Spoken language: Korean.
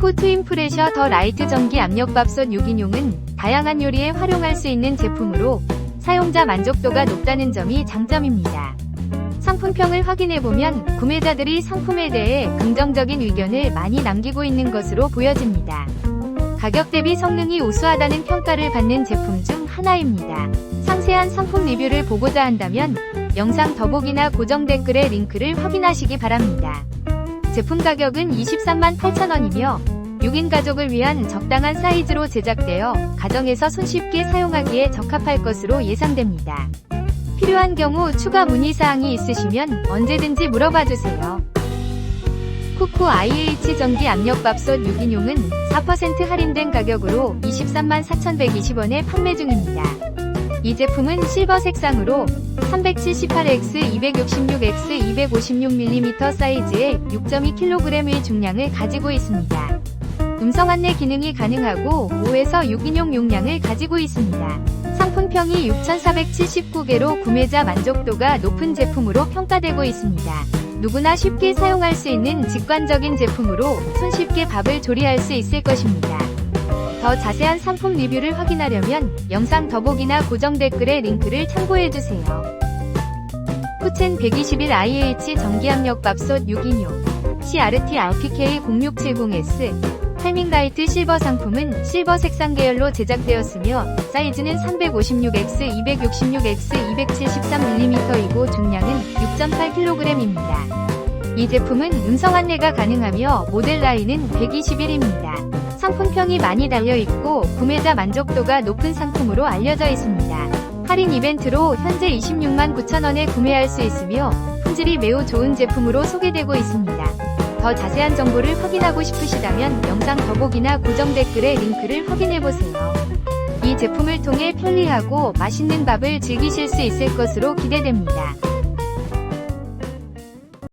쿠쿠 트윈 프레셔 더 라이트 전기 압력밥솥 6인용은 다양한 요리에 활용할 수 있는 제품으로 사용자 만족도가 높다는 점이 장점입니다. 상품평을 확인해보면 구매자들이 상품에 대해 긍정적인 의견을 많이 남기고 있는 것으로 보여집니다. 가격 대비 성능이 우수하다는 평가를 받는 제품 중 하나입니다. 상세한 상품 리뷰를 보고자 한다면 영상 더보기나 고정 댓글의 링크를 확인하시기 바랍니다. 제품 가격은 23만 8천원이며 6인 가족을 위한 적당한 사이즈로 제작되어 가정에서 손쉽게 사용하기에 적합할 것으로 예상됩니다. 필요한 경우 추가 문의사항이 있으시면 언제든지 물어봐주세요. 쿠쿠 IH 전기 압력밥솥 6인용은 4% 할인된 가격으로 23만 4,120원에 판매 중입니다. 이 제품은 실버 색상으로 378X, 266X, 256mm 사이즈의 6.2kg의 중량을 가지고 있습니다. 음성 안내 기능이 가능하고 5에서 6인용 용량을 가지고 있습니다. 상품평이 6,479개로 구매자 만족도가 높은 제품으로 평가되고 있습니다. 누구나 쉽게 사용할 수 있는 직관적인 제품으로 손쉽게 밥을 조리할 수 있을 것입니다. 더 자세한 상품 리뷰를 확인하려면 영상 더보기나 고정 댓글의 링크를 참고해주세요. 쿠첸 121 IH 전기압력 밥솥 6인용 CRT RPK 0670S 팔밍라이트 실버 상품은 실버 색상 계열로 제작되었으며 사이즈는 356X, 266X, 273mm이고 중량은 6.8kg입니다. 이 제품은 음성 안내가 가능하며 모델 라인은 121입니다. 상품평이 많이 달려있고 구매자 만족도가 높은 상품으로 알려져 있습니다. 할인 이벤트로 현재 26만 9천원에 구매할 수 있으며 품질이 매우 좋은 제품으로 소개되고 있습니다. 더 자세한 정보를 확인하고 싶으시다면 영상 더보기나 고정 댓글의 링크를 확인해보세요. 이 제품을 통해 편리하고 맛있는 밥을 즐기실 수 있을 것으로 기대됩니다.